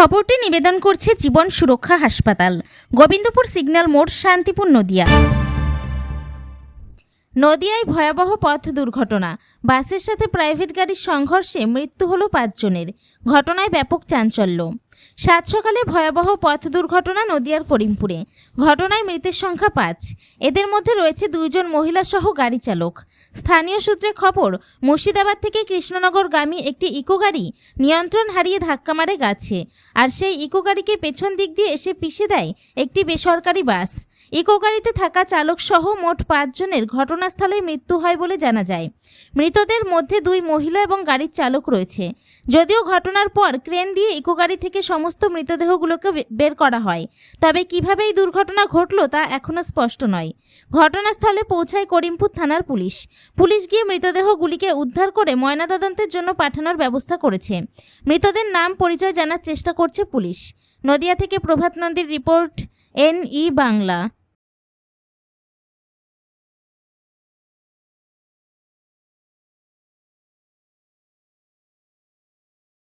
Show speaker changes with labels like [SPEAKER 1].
[SPEAKER 1] খবরটি নিবেদন করছে জীবন সুরক্ষা হাসপাতাল। গোবিন্দপুর সিগন্যাল মোড় শান্তিপুর নদিয়া। নদিয়ায় ভয়াবহ পথ দুর্ঘটনা। বাসের সাথে প্রাইভেট গাড়ির সংঘর্ষে মৃত্যু হলো পাঁচজনের। ঘটনায় ব্যাপক চাঞ্চল্য। সাত সকালে ভয়াবহ পথ দুর্ঘটনা নদিয়ার করিমপুরে। ঘটনায় মৃতের সংখ্যা পাঁচ। এদের মধ্যে রয়েছে দুইজন মহিলা সহ গাড়ি চালক। স্থানীয় সূত্রে খবর, মুর্শিদাবাদ থেকে কৃষ্ণনগরগামী একটি ইকো গাড়ি নিয়ন্ত্রণ হারিয়ে ধাক্কা মারে গাছে। আর সেই ইকো গাড়িকে পেছন দিক দিয়ে এসে পিষে দেয় একটি বেসরকারি বাস। ইকো গাড়িতে থাকা চালক সহ মোট পাঁচজনের ঘটনাস্থলে মৃত্যু হয় বলে জানা যায়। মৃতদের মধ্যে দুই মহিলা এবং গাড়ির চালক রয়েছে। যদিও ঘটনার পর ক্রেন দিয়ে ইকো গাড়ি থেকে সমস্ত মৃতদেহগুলোকে বের করা হয়, তবে কীভাবে এই দুর্ঘটনা ঘটলো তা এখনও স্পষ্ট নয়। ঘটনাস্থলে পৌঁছায় করিমপুর থানার পুলিশ। পুলিশ গিয়ে মৃতদেহগুলিকে উদ্ধার করে ময়নাতদন্তের জন্য পাঠানোর ব্যবস্থা করেছে। মৃতদের নাম পরিচয় জানার চেষ্টা করছে পুলিশ। নদিয়া থেকে প্রভাত নন্দীর রিপোর্ট এন ই বাংলা।